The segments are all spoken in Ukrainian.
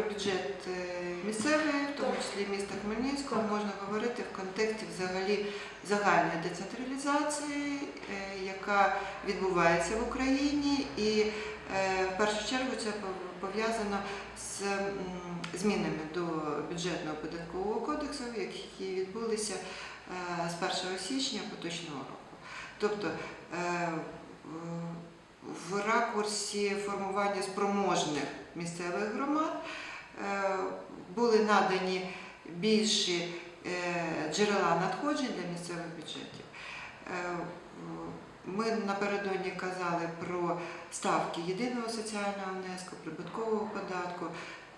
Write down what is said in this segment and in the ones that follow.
Про бюджет е, місцевий, в тому числі міста Хмельницького, можна говорити в контексті взагалі загальної децентралізації, е, яка відбувається в Україні, і е, в першу чергу це пов'язано з змінами до бюджетного податкового кодексу, які відбулися з 1 січня поточного року. Тобто в- ракурсі формування спроможних місцевих громад були надані більші е, джерела надходжень для місцевих бюджетів. Е, Ми напередодні казали про ставки єдиного соціального внеску, прибуткового податку,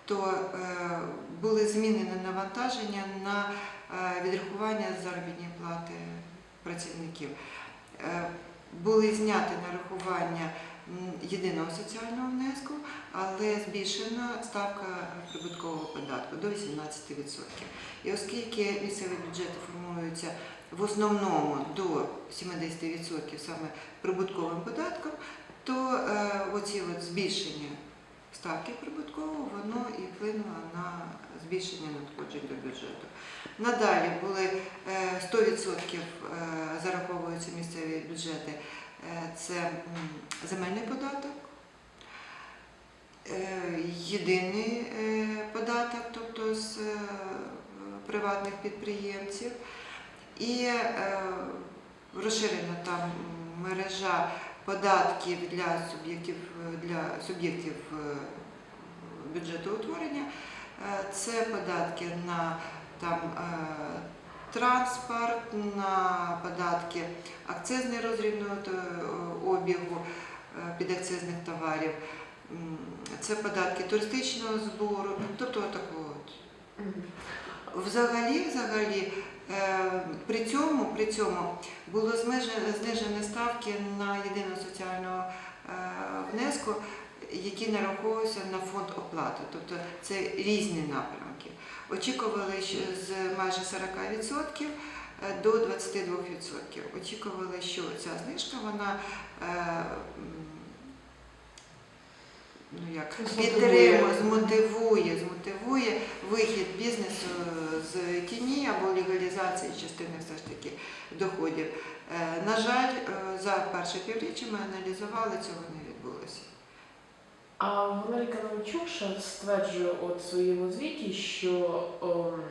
то е, були змінені навантаження на е, відрахування заробітної плати працівників. Е, Були зняті нарахування єдиного соціального внеску, але збільшена ставка прибуткового податку до 18%. І оскільки місцеві бюджети формуються в основному до 70% саме прибутковим податком, то е, оці от збільшення ставки прибуткового воно і вплинуло на збільшення надходжень до бюджету. Надалі були е, 100% е, зараховуються місцеві бюджети. Е, Це земельний податок, е, єдиний е, податок, тобто з приватних підприємців, і розширена там мережа податків для суб'єктів для суб'єктів бюджетоутворення. Е, Це податки на там, транспорт, на податки акцизний розрібного е, обігу е, підакцизних товарів. Це податки туристичного збору, тобто такого. Взагалі, взагалі, е, при цьому, при цьому було знижені ставки на єдиного соціального е, внеску, які нараховуються на фонд оплати. Тобто це різні напрямки. Очікували з майже 40% до 22%. Очікували, що ця знижка вона е, ну як підтримує, змотивує, змотивує вихід бізнесу з тіні або легалізації частини все ж таки доходів. Е, На жаль, е, за перше півріччя ми аналізували, цього не. А Валерій ще стверджує от в своєму звіті, що ем,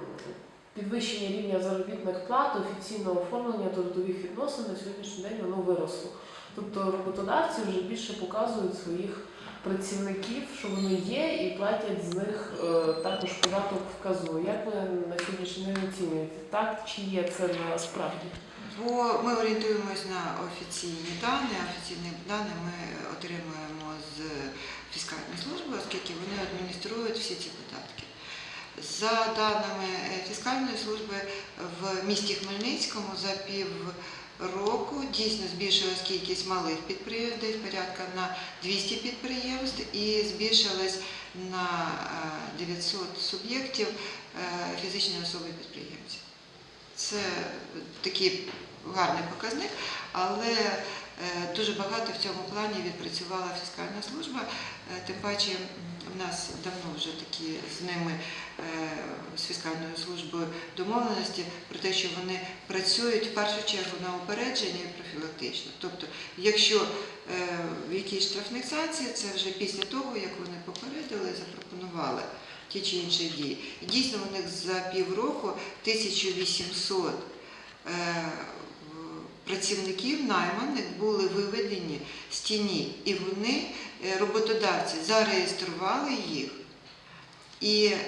підвищення рівня заробітних плат, офіційного оформлення трудових відносин на сьогоднішній день воно виросло. Тобто роботодавці вже більше показують своїх працівників, що вони є, і платять з них е, також податок в казну. Як ви на сьогоднішній день оцінюєте? Так чи є це насправді? Бо ми орієнтуємось на офіційні дані. Офіційні дані ми отримуємо з фіскальної служби, оскільки вони адмініструють всі ці податки. За даними е, фіскальної служби, в місті Хмельницькому за півроку дійсно збільшилась кількість малих підприємств, десь порядка на 200 підприємств, і збільшилась на е, 900 суб'єктів е, фізичної особи підприємців. Це такий гарний показник, але е, дуже багато в цьому плані відпрацювала фіскальна служба. Е, Тим паче в нас давно вже такі з ними е, з фіскальною службою домовленості про те, що вони працюють в першу чергу на упередження і профілактично. Тобто, якщо е, в якійсь штрафних санкцій, це вже після того, як вони попередили, запропонували ті чи інші дії. І дійсно у них за півроку 1800 е, працівників найманих були виведені з тіні, і вони, е, роботодавці, зареєстрували їх. І е,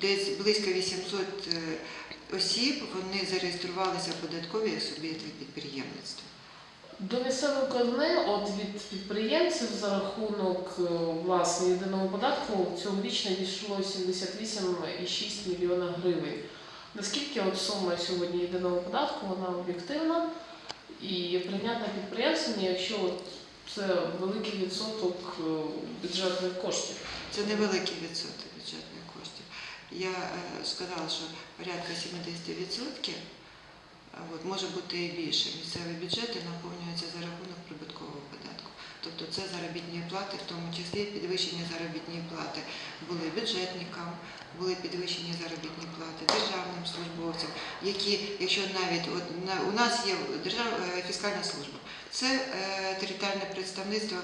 десь близько 800 е, осіб вони зареєструвалися в податковій як суб'єкти підприємництва. До місцевої казни, от від підприємців за рахунок власне єдиного податку цьогоріч надійшло 78,6 мільйона гривень. Наскільки от сума сьогодні єдиного податку вона об'єктивна і прийнятна підприємцям, якщо от це великий відсоток е, бюджетних коштів? Це невеликий відсоток бюджетних коштів. Я е, сказала, що порядка 70%, от, може бути і більше. Місцеві бюджети наповнюються за рахунок прибуткового податку. Тобто це заробітні плати, в тому числі підвищення заробітної плати були бюджетникам, були підвищені заробітні плати державним службовцям, які, якщо навіть от на у нас є держав е, фіскальна служба, це е, територіальне представництво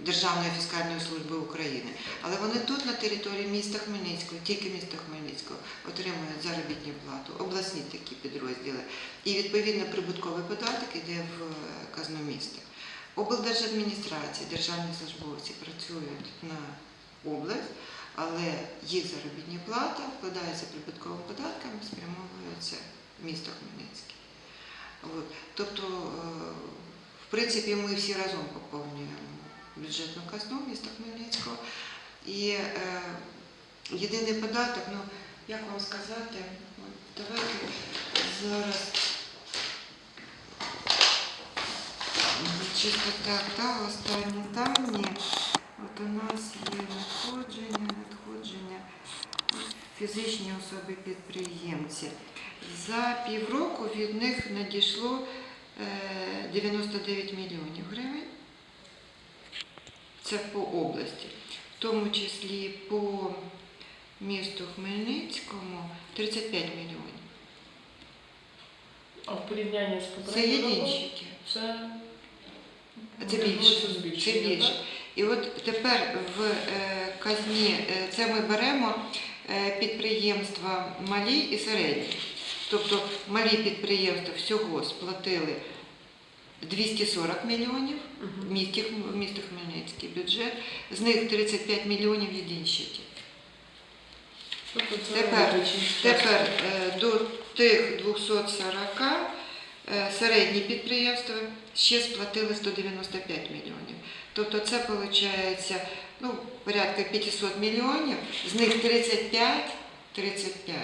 Державної фіскальної служби України. Але вони тут на території міста Хмельницького, тільки міста Хмельницького, отримують заробітну плату, обласні такі підрозділи. І відповідно прибутковий податок йде в е, казну міста. Облдержадміністрації, державні службовці працюють на область, але їх заробітні плата вкладаються прибутковим податком, спрямовуються в місто Хмельницьке. Тобто, е, в принципі, ми всі разом поповнюємо бюджетну казну міста Хмельницького. І е, єдиний податок, ну як вам сказати, давайте зараз. Чисто так, да, останні дані. От у нас є надходження, надходження фізичні особи підприємці. За півроку від них надійшло е, 99 мільйонів гривень. Це по області, в тому числі по місту Хмельницькому 35 мільйонів. А в порівнянні з Це попереднім роком єдинщики. це, Це більше. Це більше. І от тепер в е, казні е, це ми беремо е, підприємства малі і середні. Тобто малі підприємства всього сплатили 240 мільйонів в місті, в місто Хмельницький бюджет, з них 35 мільйонів єдинщиків. Тобто Тепер- Тепер до тих 240 е, середні підприємства ще сплатили 195 мільйонів. Тобто це виходить ну, порядка 500 мільйонів, з них 35 35.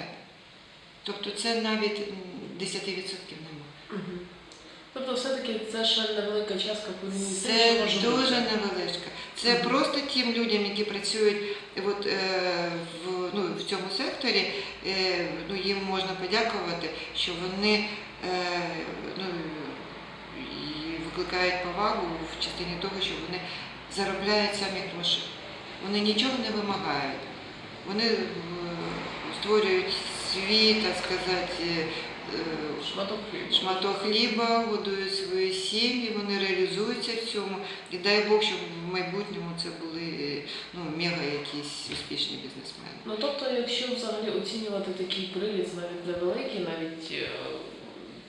Тобто це навіть м, 10% немає. Тобто все-таки це ще невелика частка Це що може дуже бути. невеличка. Це Мгм. просто тим людям, які працюють от, е, в, ну, в цьому секторі, е, ну, їм можна подякувати, що вони е, ну, і викликають повагу в частині того, що вони заробляють самі гроші. Вони нічого не вимагають. Вони е, створюють свій, так сказати, е, Шматок хліба. шматок хліба, годують свої сім'ї, вони реалізуються в цьому. І дай Бог, щоб в майбутньому це були е, ну, мега якісь успішні бізнесмени. Ну тобто, якщо взагалі оцінювати такий приліз навіть невеликий, навіть е,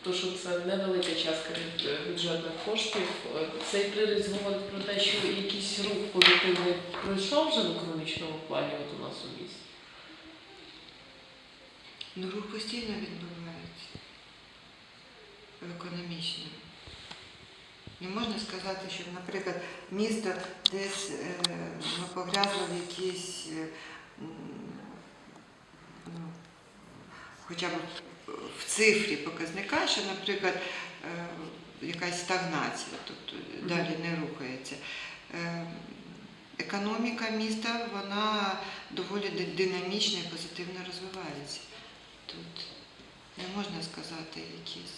то, що це невелика частка від е, бюджетних коштів, е, цей приріз говорить про те, що якийсь рух позитивний пройшов вже в економічному плані от у нас у місті. Ну, рух постійно відбувається в економічному. Не можна сказати, що, наприклад, місто десь е, ну, погрязло в якійсь, е, ну, хоча б в цифрі показника, що, наприклад, е, якась стагнація, тобто далі не рухається. Е, Економіка міста вона доволі ди- динамічно і позитивно розвивається. Тут не можна сказати якісь.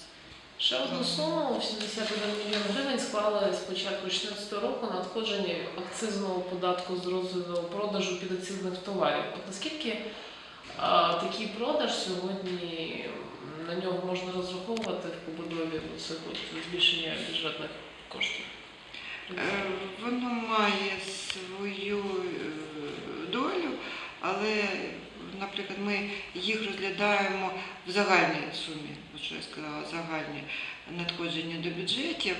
Ще одну суму 71 мільйон гривень склали з початку 2016 року надходження акцизного податку з розгляду продажу підакцизних товарів. От наскільки такий продаж сьогодні на нього можна розраховувати в побудові збільшення бюджетних коштів? Е, Воно має свою е, долю, але, наприклад, ми їх розглядаємо в загальній сумі, що я сказала, загальні надходження до бюджетів,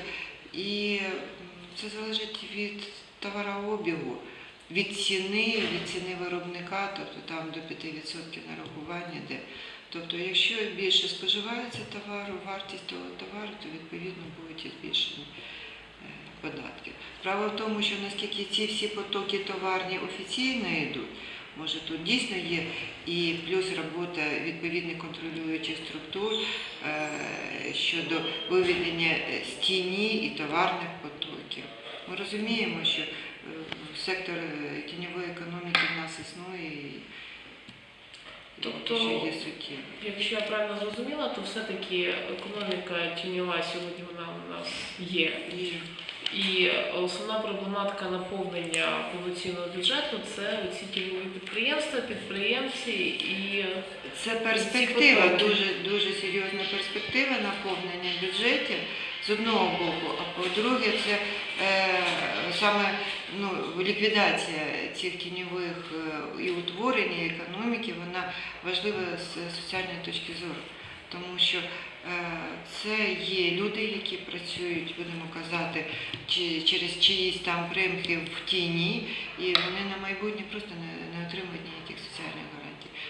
і це залежить від товарообігу, від ціни, від ціни виробника, тобто там до 5% нарахування йде. Тобто, якщо більше споживається товару, вартість того товару, то відповідно будуть і збільшені е, податки. Справа в тому, що наскільки ці всі потоки товарні офіційно йдуть, може тут дійсно є і плюс робота відповідних контролюючих структур е, щодо виведення е, з тіні і товарних потоків. Ми розуміємо, що е, сектор е, тіньової економіки в нас існує і, Тобто- що є. Якщо я правильно зрозуміла, то все-таки економіка тіньова сьогодні вона у нас є. І І основна проблематика наповнення повноцінного бюджету це оці тіньові підприємства, підприємці і Це перспектива, дуже дуже серйозна перспектива наповнення бюджетів з одного боку, а по-друге, це саме ну, ліквідація цих тіньових е, і утворення економіки, вона важлива з соціальної точки зору. Тому що е, це є люди, які працюють, будемо казати, через чиїсь там примхи в тіні, і вони на майбутнє просто не, не отримують ніяких.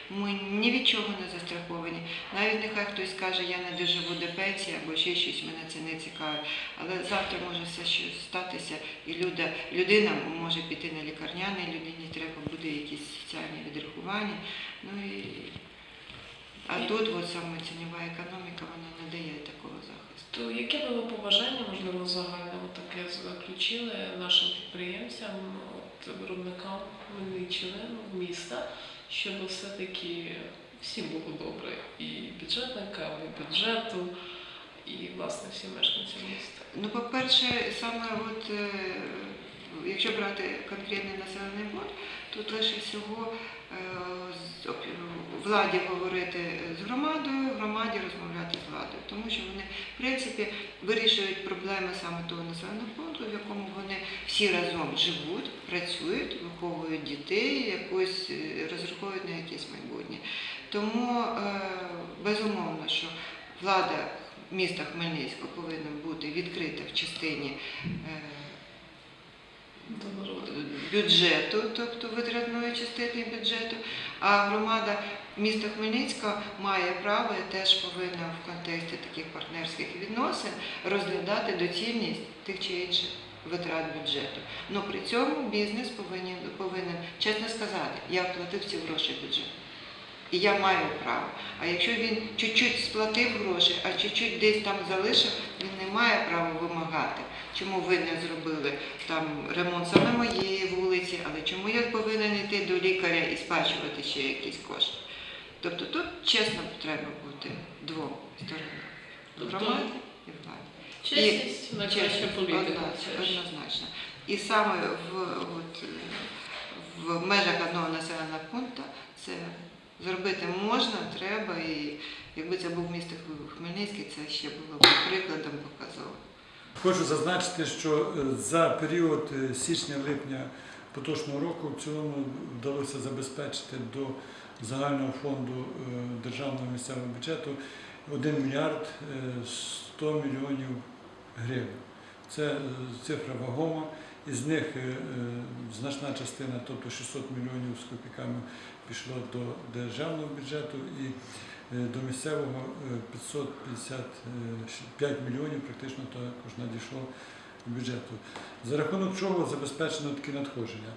Ми ні від чого не застраховані. Навіть нехай хтось скаже, я не доживу до пенсії або ще щось, мене це не цікавить. Але завтра може все щось статися, і люда, людина може піти на лікарняний, людині треба буде якісь соціальні відрахування. Ну і а тут от саме цінова економіка вона не дає такого захисту. То яке ви побажання, можливо, загальне таке заключили нашим підприємцям, от, виробникам Хмельниччини, ну, міста, щоб все-таки всім було добре і бюджетникам, і бюджету, і власне всім мешканцям міста. Ну, по-перше, саме от, е, якщо брати конкретний населений пункт, тут лише всього владі говорити з громадою, громаді розмовляти з владою, тому що вони, в принципі, вирішують проблеми саме того населеного пункту, в якому вони всі разом живуть, працюють, виховують дітей, якось е, розраховують на якесь майбутнє. Тому е, безумовно, що влада міста Хмельницького повинна бути відкрита в частині е. Бюджету, тобто витратної частини бюджету, а громада міста Хмельницького має право і теж повинна в контексті таких партнерських відносин розглядати доцільність тих чи інших витрат бюджету. Ну при цьому бізнес повинен, повинен чесно сказати, я вплатив ці гроші в бюджет. І я маю право. А якщо він чуть-чуть сплатив гроші, а чуть-чуть десь там залишив, він не має права вимагати. Чому ви не зробили там ремонт саме моєї вулиці, але чому я повинен йти до лікаря і сплачувати ще якісь кошти? Тобто тут чесно треба бути двом сторонам. Тобто Громаді і владі. чесність, найкраща Чесно, політика. одна- Однозначно. І саме в, от, в межах одного населеного пункту це зробити можна, треба, і якби це був місто Хмельницький, це ще було б прикладом показово. Хочу зазначити, що е, за період е, січня-липня поточного року в цілому вдалося забезпечити до загального фонду е, державного місцевого бюджету 1 мільярд е, 100 мільйонів гривень. Це цифра вагома. Із них значна частина, тобто 600 мільйонів з копійками, пішло до державного бюджету і до місцевого е, 555 мільйонів практично також надійшло бюджету. За рахунок чого забезпечено такі надходження.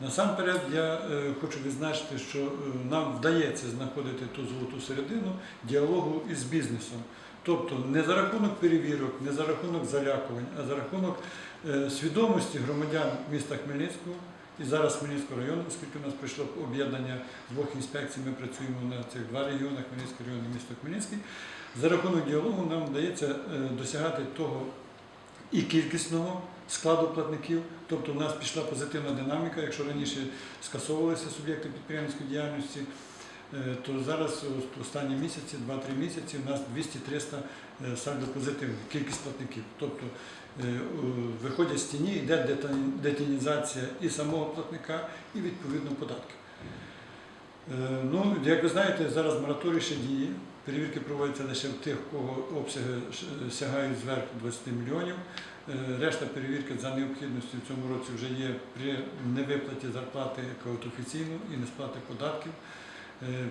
Насамперед я е, хочу відзначити, що е, нам вдається знаходити ту золоту середину діалогу із бізнесом. Тобто не за рахунок перевірок, не за рахунок залякувань, а за рахунок е, свідомості громадян міста Хмельницького і зараз Хмельницький району, оскільки у нас прийшло об'єднання двох інспекцій, ми працюємо на цих два регіони, Хмельницький район і місто Хмельницький. За рахунок діалогу нам вдається е, досягати того і кількісного складу платників, тобто у нас пішла позитивна динаміка, якщо раніше скасовувалися суб'єкти підприємницької діяльності, то зараз от останні місяці, 2-3 місяці, у нас 200-300 е, сальдо позитивних, кількість платників. Тобто е, виходять з тіні, йде детінізація і самого платника, і відповідно податків. Е, Ну, як ви знаєте, зараз мораторій ще діє. Перевірки проводяться лише в тих, у кого обсяги сягають зверху 20 мільйонів. Е, Решта перевірки за необхідністю в цьому році вже є при невиплаті зарплати як офіційно і несплати податків, е,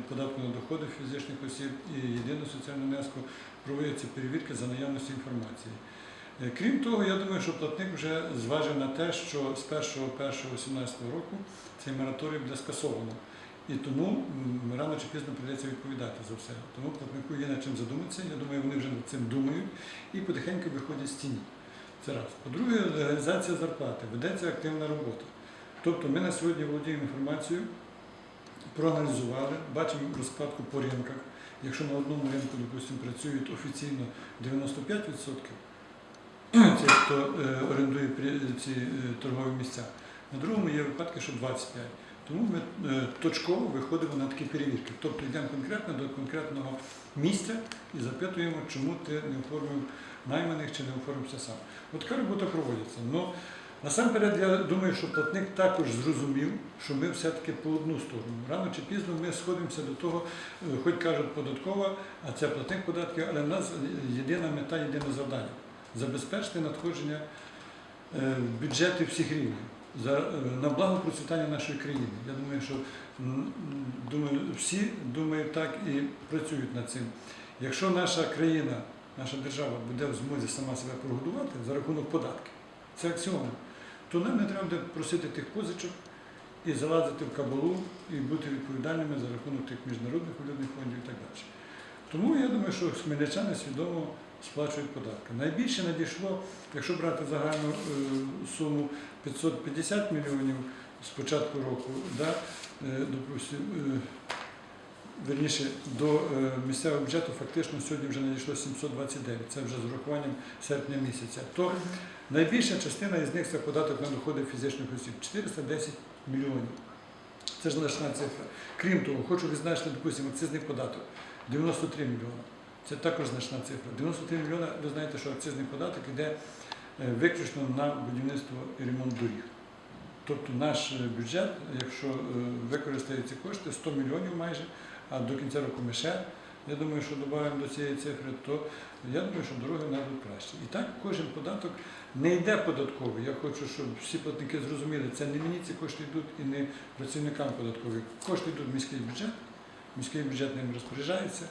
податку на доходи фізичних осіб і єдиного соціального внеску проводяться перевірки за наявності інформації. Е, Крім того, я думаю, що платник вже зважив на те, що з 1.1.2018 року цей мораторій буде скасовано. І тому рано чи пізно прийдеться відповідати за все. Тому платнику є над чим задуматися. Я думаю, вони вже над цим думають і потихеньку виходять з тіні. Це раз. По-друге, легалізація зарплати. Ведеться активна робота. Тобто ми на сьогодні володіємо інформацією, проаналізували, бачимо розкладку по ринках. Якщо на одному ринку, допустимо, працюють офіційно 95%, цих, хто е, орендує ці е, торгові місця. На другому є випадки, що 25%. Тому ми е, точково виходимо на такі перевірки. Тобто йдемо конкретно до конкретного місця і запитуємо, чому ти не оформив найманих чи не оформився сам. От така робота проводиться. Ну, насамперед, я думаю, що платник також зрозумів, що ми все-таки по одну сторону. Рано чи пізно ми сходимося до того, е, хоч кажуть податкова, а це платник податків, але в нас єдина мета, єдине завдання забезпечити надходження е, бюджетів всіх рівнів е, на благо процвітання нашої країни. Я думаю, що думаю, всі думають так і працюють над цим. Якщо наша країна, наша держава буде в змозі сама себе прогодувати за рахунок податків, це аксіома, то нам не треба буде просити тих позичок і залазити в кабалу і бути відповідальними за рахунок тих міжнародних валютних фондів і так далі. Тому я думаю, що хмельничани свідомо сплачують податки. Найбільше надійшло, якщо брати загальну е, суму 550 мільйонів з початку року, да, е, допустим, верніше, до е, місцевого бюджету фактично сьогодні вже надійшло 729, це вже з урахуванням серпня місяця. То найбільша частина із них це податок на доходи фізичних осіб 410 мільйонів. Це ж значна цифра. Крім того, хочу відзначити, допустимо, акцизний податок 93 мільйона. Це також значна цифра. 93 мільйона, ви знаєте, що акцизний податок йде е, виключно на будівництво і ремонт доріг. Тобто наш е, бюджет, якщо використає ці кошти, 100 мільйонів майже, а до кінця року ми ще, я думаю, що додаємо до цієї цифри, то я думаю, що дороги нас будуть кращі. І так кожен податок не йде податковий. Я хочу, щоб всі платники зрозуміли, це не мені ці кошти йдуть і не працівникам податкових. Кошти йдуть в міський бюджет, міський бюджет ним розпоряджається.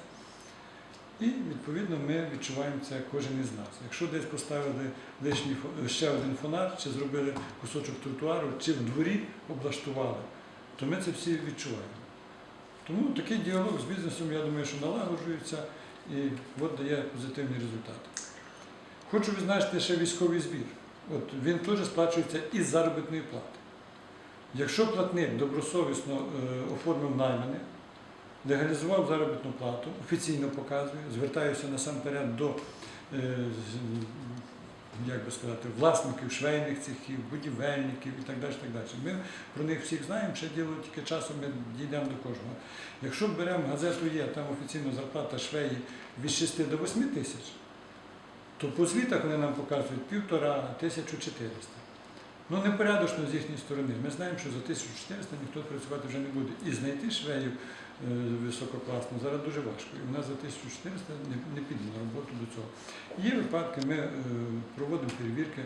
І відповідно ми відчуваємо це кожен із нас. Якщо десь поставили лишній ще один фонар, чи зробили кусочок тротуару, чи в дворі облаштували, то ми це всі відчуваємо. Тому такий діалог з бізнесом, я думаю, що налагоджується і от дає позитивні результати. Хочу відзначити ще військовий збір. От він теж сплачується із заробітної плати. Якщо платник добросовісно е, оформив наймане, легалізував заробітну плату, офіційно показує, звертаюся насамперед до е, як би сказати, власників швейних цехів, будівельників і так далі. Так далі. Ми про них всіх знаємо, ще діло тільки часом ми дійдемо до кожного. Якщо беремо газету є, там офіційна зарплата швеї від 6 до 8 тисяч, то по звітах вони нам показують півтора, 1400. Ну, непорядочно з їхньої сторони. Ми знаємо, що за 1400 ніхто працювати вже не буде. І знайти швеїв е, висококласно зараз дуже важко. І в нас за 1400 не, піде на роботу до цього. Є випадки, ми е, проводимо перевірки.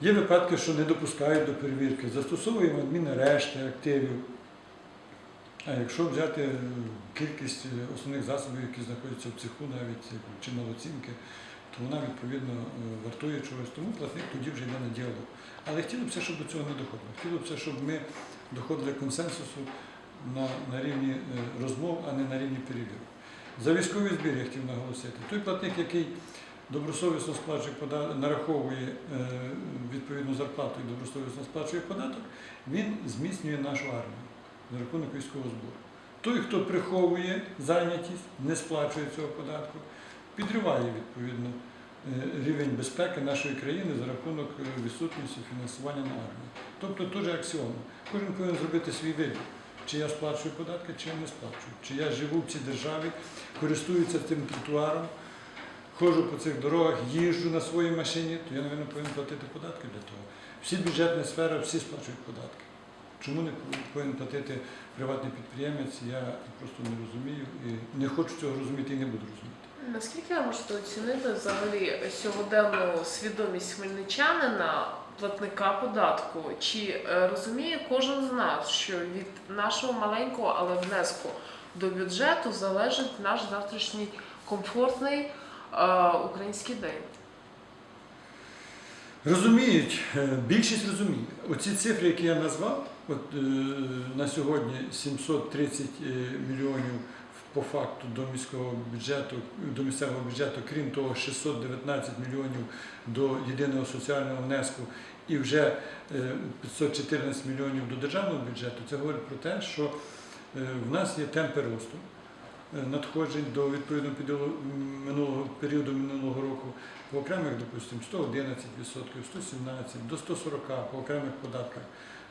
Є випадки, що не допускають до перевірки, застосовуємо адмінарешти активів. А якщо взяти е, кількість е, основних засобів, які знаходяться в цеху, навіть е, чи малоцінки, то вона відповідно е, вартує чогось. Тому платник тоді вже йде на діалог. Але хотілося б, щоб до цього не доходило. Хотілося б, щоб ми доходили консенсусу на, на рівні е, розмов, а не на рівні перевірок. За військовий збір я хотів наголосити. Той платник, який добросовісно сплачує податок, нараховує е, відповідну зарплату і добросовісно сплачує податок, він зміцнює нашу армію за рахунок військового збору. Той, хто приховує зайнятість, не сплачує цього податку, підриває відповідно е, рівень безпеки нашої країни за рахунок відсутності фінансування на армію. Тобто теж аксіома. Кожен повинен зробити свій вибір. Чи я сплачую податки, чи я не сплачую. Чи я живу в цій державі, користуюся цим тротуаром, ходжу по цих дорогах, їжджу на своїй машині, то я, мабуть, повинен платити податки для того. Всі бюджетні сфери, всі сплачують податки. Чому не повинен платити приватний підприємець, я просто не розумію і не хочу цього розуміти і не буду розуміти. Наскільки ви можете оцінити взагалі сьогоденну свідомість хмельничанина, платника податку? Чи е, розуміє кожен з нас, що від нашого маленького, але внеску до бюджету залежить наш завтрашній комфортний е, український день? Розуміють, е, більшість розуміє. Оці цифри, які я назвав, от на сьогодні 730 е, мільйонів по факту до міського бюджету, до місцевого бюджету, крім того, 619 мільйонів до єдиного соціального внеску і вже е, 514 мільйонів до державного бюджету. Це говорить про те, що е, в нас є темпи росту. е, надходжень до відповідного піділу минулого періоду минулого року. По окремих, допустимо, 111%, 117%, до 140% по окремих податках.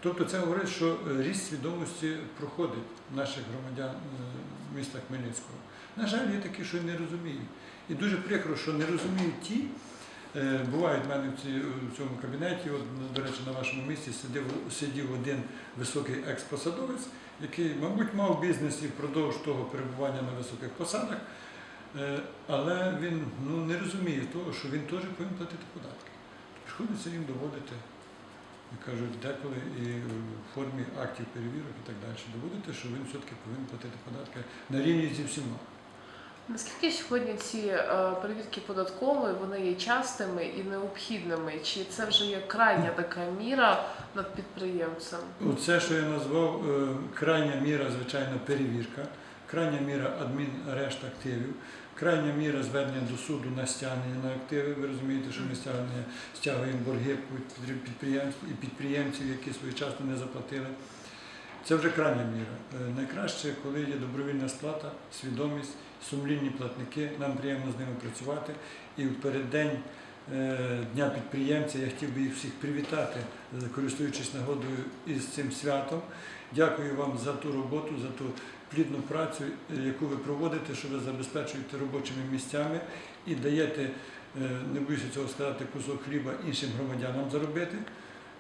Тобто це говорить, що е, ріст свідомості проходить наших громадян е, міста Хмельницького. На жаль, є такі, що не розуміють. І дуже прикро, що не розуміють ті. Е, Бувають в мене в цьому кабінеті, от, до речі, на вашому місці сидів, сидів один високий експосадовець, який, мабуть, мав бізнес і впродовж того перебування на високих посадах, Е, але він ну, не розуміє того, що він теж повинен платити податки. Приходиться їм доводити, кажуть, деколи і в формі актів перевірок і так далі, доводити, що він все-таки повинен платити податки на рівні зі всіма. Наскільки сьогодні ці е, перевірки податкової вони є частими і необхідними? Чи це вже є крайня така міра над підприємцем? Оце, що я назвав, е, крайня міра, звичайно, перевірка, крайня міра адмінарешт активів, крайня міра звернення до суду на стягнення на активи. Ви розумієте, що ми стягнення, стягуємо борги під- підприємств і підприємців, які своєчасно не заплатили. Це вже крайня міра. Е, Найкраще, коли є добровільна сплата, свідомість, сумлінні платники, нам приємно з ними працювати. І в переддень е, Дня підприємця я хотів би їх всіх привітати, користуючись нагодою із цим святом. Дякую вам за ту роботу, за ту плідну працю, е, яку ви проводите, що ви забезпечуєте робочими місцями і даєте, е, не боюся цього сказати, кусок хліба іншим громадянам заробити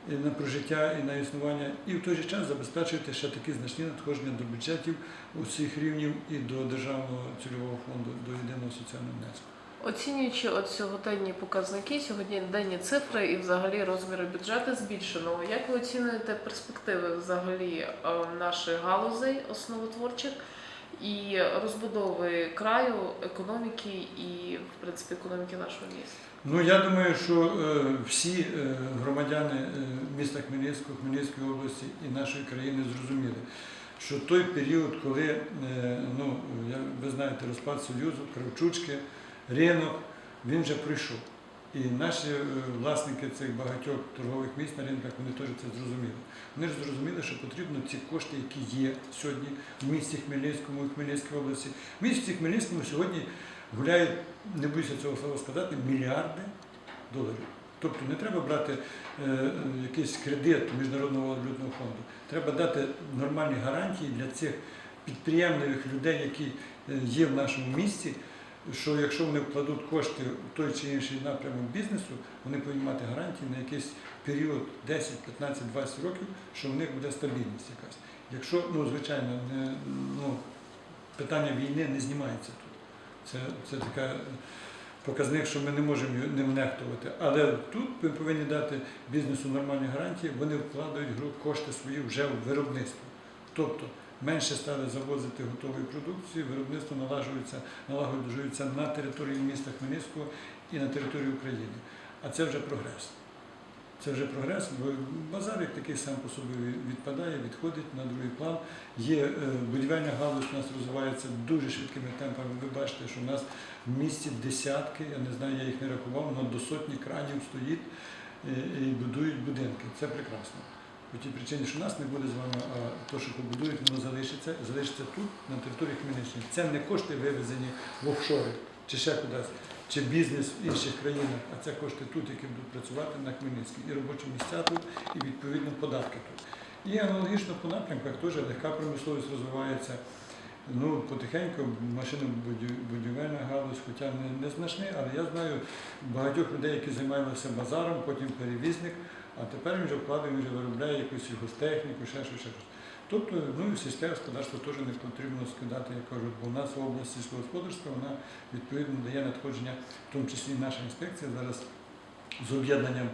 і на прожиття і на існування, і в той же час забезпечуєте ще такі значні надходження до бюджетів усіх рівнів і до державного цільового фонду, до єдиного соціального внеску. Оцінюючи от сьогоденні показники, сьогоднішні цифри і взагалі розміри бюджету збільшеного, як ви оцінюєте перспективи взагалі е, наших галузей основотворчих і розбудови краю, економіки і в принципі економіки нашого міста? Ну я думаю, що е, всі е, громадяни міста Хмельницького, Хмельницької області і нашої країни зрозуміли, що той період, коли ну ви знаєте, розпад Союзу, Кравчучки, ринок, він вже пройшов. І наші е, власники цих багатьох торгових місць на ринках вони теж це зрозуміли. Вони ж зрозуміли, що потрібно ці кошти, які є сьогодні в місті Хмельницькому і Хмельницькій області. В місті Хмельницькому сьогодні гуляють, не боюся цього слова сказати, мільярди доларів. Тобто не треба брати е, якийсь кредит Міжнародного валютного фонду. Треба дати нормальні гарантії для цих підприємливих людей, які е, є в нашому місті, що якщо вони вкладуть кошти в той чи інший напрямок бізнесу, вони повинні мати гарантії на якийсь період 10, 15, 20 років, що в них буде стабільність якась. Якщо, ну, звичайно, не, ну, питання війни не знімається тут. Це, це така показник, що ми не можемо ним нехтувати. Але тут ми повинні дати бізнесу нормальні гарантії, вони вкладають кошти свої вже в виробництво. Тобто менше стали завозити готової продукції, виробництво налагоджується, на території міста Хмельницького і на території України. А це вже прогрес. Це вже прогрес, бо базар як такий сам по собі відпадає, відходить на другий план. Є е, будівельна галузь у нас розвивається дуже швидкими темпами. Ви бачите, що в нас в місті десятки, я не знаю, я їх не рахував, але до сотні кранів стоїть е, і будують будинки. Це прекрасно. По тій причині, що нас не буде з вами, а то, що побудують, воно залишиться, залишиться тут, на території Хмельниччини. Це не кошти вивезені в офшори чи ще кудись, чи бізнес в інших країнах, а це кошти тут, які будуть працювати на Хмельницькій. І робочі місця тут, і відповідно податки тут. І аналогічно по напрямках теж легка промисловість розвивається. Ну, потихеньку машинобудівельна галузь, хоча не, не значний, але я знаю багатьох людей, які займалися базаром, потім перевізник, а тепер він вже вкладає, вже виробляє якусь сільгостехніку, ще щось, ще щось. Тобто, ну сільське господарство теж не потрібно скидати, як кажуть, бо в нас область сільського господарства, вона відповідно дає надходження, в тому числі наша інспекція зараз з об'єднанням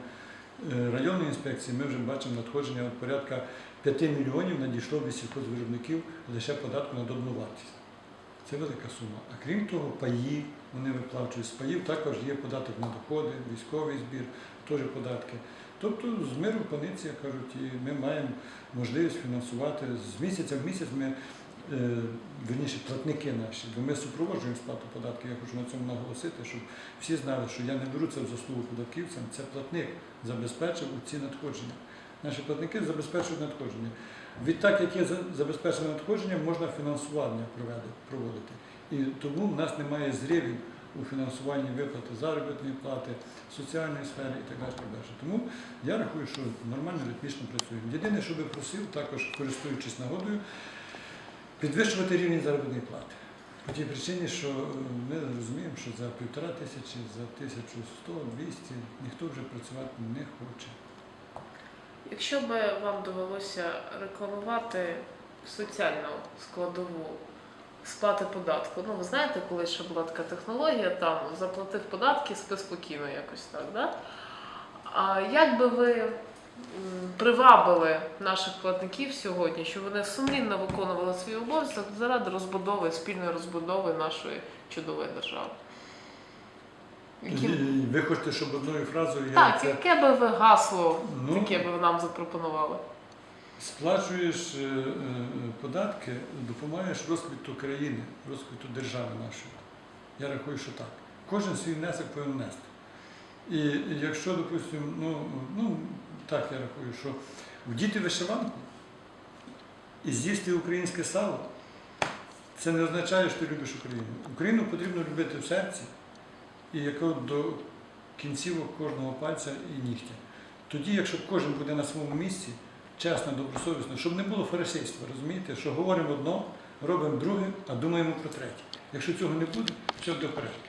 е, районної інспекції ми вже бачимо надходження от порядка 5 мільйонів надійшло від сільхозвиробників лише податку на додану вартість. Це велика сума. А крім того, паї вони виплачують з паїв, також є податок на доходи, військовий збір, теж податки. Тобто з миру паниці, кажуть, і ми маємо можливість фінансувати з місяця в місяць. Ми е, верніше платники наші, бо ми супроводжуємо сплату податків. Я хочу на цьому наголосити, щоб всі знали, що я не беру це в заслугу податківцям, це платник забезпечив ці надходження. Наші платники забезпечують надходження. Відтак, як є забезпечене надходження, можна фінансування проводити. І тому в нас немає зривів у фінансуванні виплати заробітної плати, соціальної сфери і так далі. так далі. Тому я рахую, що нормально ритмічно працюємо. Єдине, що би просив, також користуючись нагодою, підвищувати рівень заробітної плати. По тій причині, що е, ми розуміємо, що за півтора тисячі, за тисячу сто, двісті ніхто вже працювати не хоче. Якщо би вам довелося рекламувати соціальну складову сплати податку, ну ви знаєте, коли ще була така технологія, там заплатив податки, спи спокійно якось так, да? А як би ви привабили наших платників сьогодні, щоб вони сумлінно виконували свій обов'язок заради розбудови, спільної розбудови нашої чудової держави? Які- ви хочете, щоб одною фразою я Так, це яке би ви гасло Ну, таке би ви нам запропонували? Сплачуєш е, е, податки, допомагаєш розквіту країни, розквіту держави нашої. Я рахую, що так. Кожен свій внесок повинен нести. І якщо, допустимо, ну, ну так я рахую, що вдіти вишиванку і з'їсти українське сало, це не означає, що ти любиш Україну. Україну потрібно любити в серці і яко до кінцівок кожного пальця і нігтя. Тоді, якщо кожен буде на своєму місці, чесно, добросовісно, щоб не було фарисейства, розумієте, що говоримо одно, робимо друге, а думаємо про третє. Якщо цього не буде, все порядку.